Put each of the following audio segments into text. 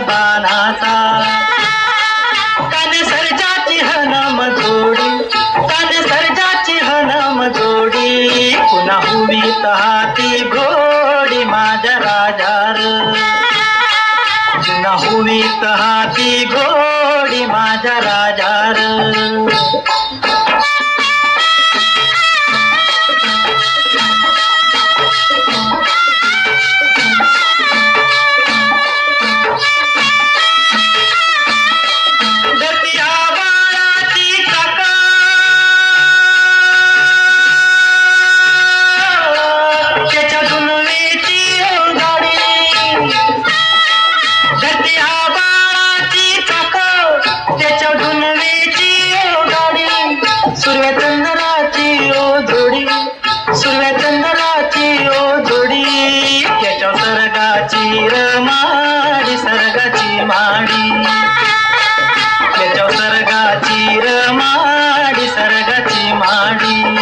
बाणाचा. कान सर्जाची हनम जोडी कान सर्जाची हनम जोडी. पुन्हा हुवी हाती घोडी माझ्या राजार. पुन्हा हुवी हाती घोडी माझ्या राजार. उड रमाडी सरगाची माडी. त्याच्या सर्गाची माडी सर्गाची माडी.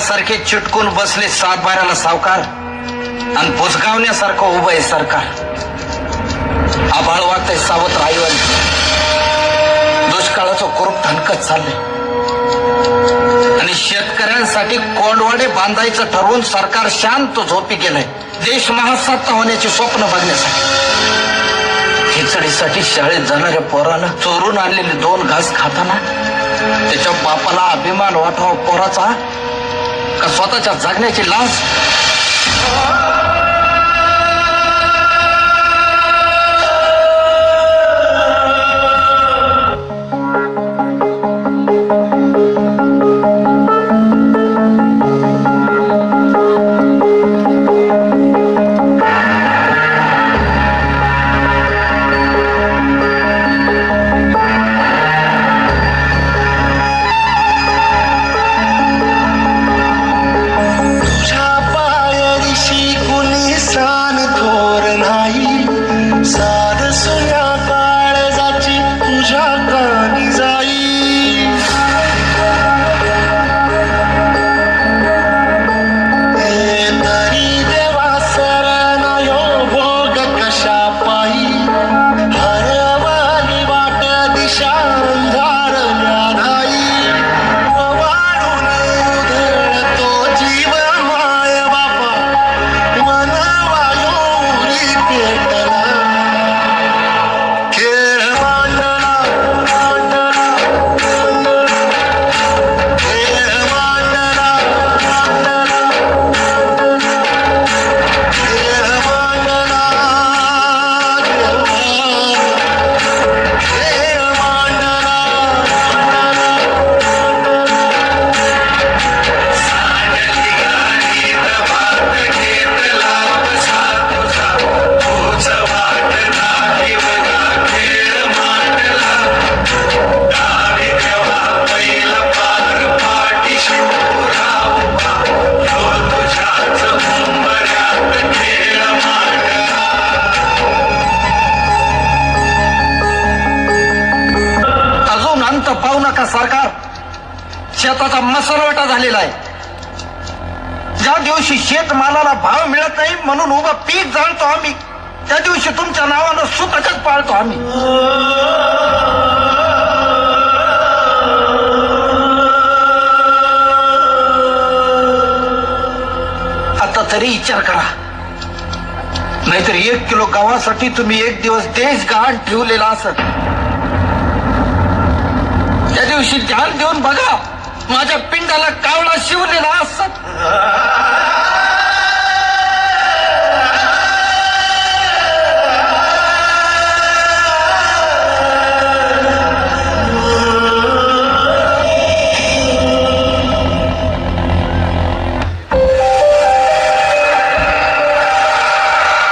सारखे चिटकून बसले सात बाराला सावकार आणि पुसगावण्यासारखं उभं आहे सरकार. आभाळ वाटतंय सावत्र आईवर कुरूप चाललंय आणि शेतकऱ्यांसाठी कोंडवाडे बांधायचं ठरवून सरकार शांत झोपी गेलंय. देश महासत्ता होण्याची स्वप्न बघण्यासाठी. खिचडीसाठी शाळेत जाणाऱ्या पोरानं चोरून आणलेले दोन घास खाताना त्याच्या बापाला अभिमान वाटावा पोराचा का स्वतःच्या जगण्याची लाज? सरकार शेताचा मसरवटा झालेला आहे. ज्या दिवशी शेतमालाला भाव मिळत नाही म्हणून उभं पीक जाणतो आम्ही त्या दिवशी तुमच्या नावानं सुखच पाळतो आम्ही. आता तरी विचार करा. नाहीतर एक किलो गव्हासाठी तुम्ही एक दिवस देश गहाण ठेवलेला असत दिवशी ध्यान देऊन बघा माझ्या पिंडाला कावळा शिवलेला असत.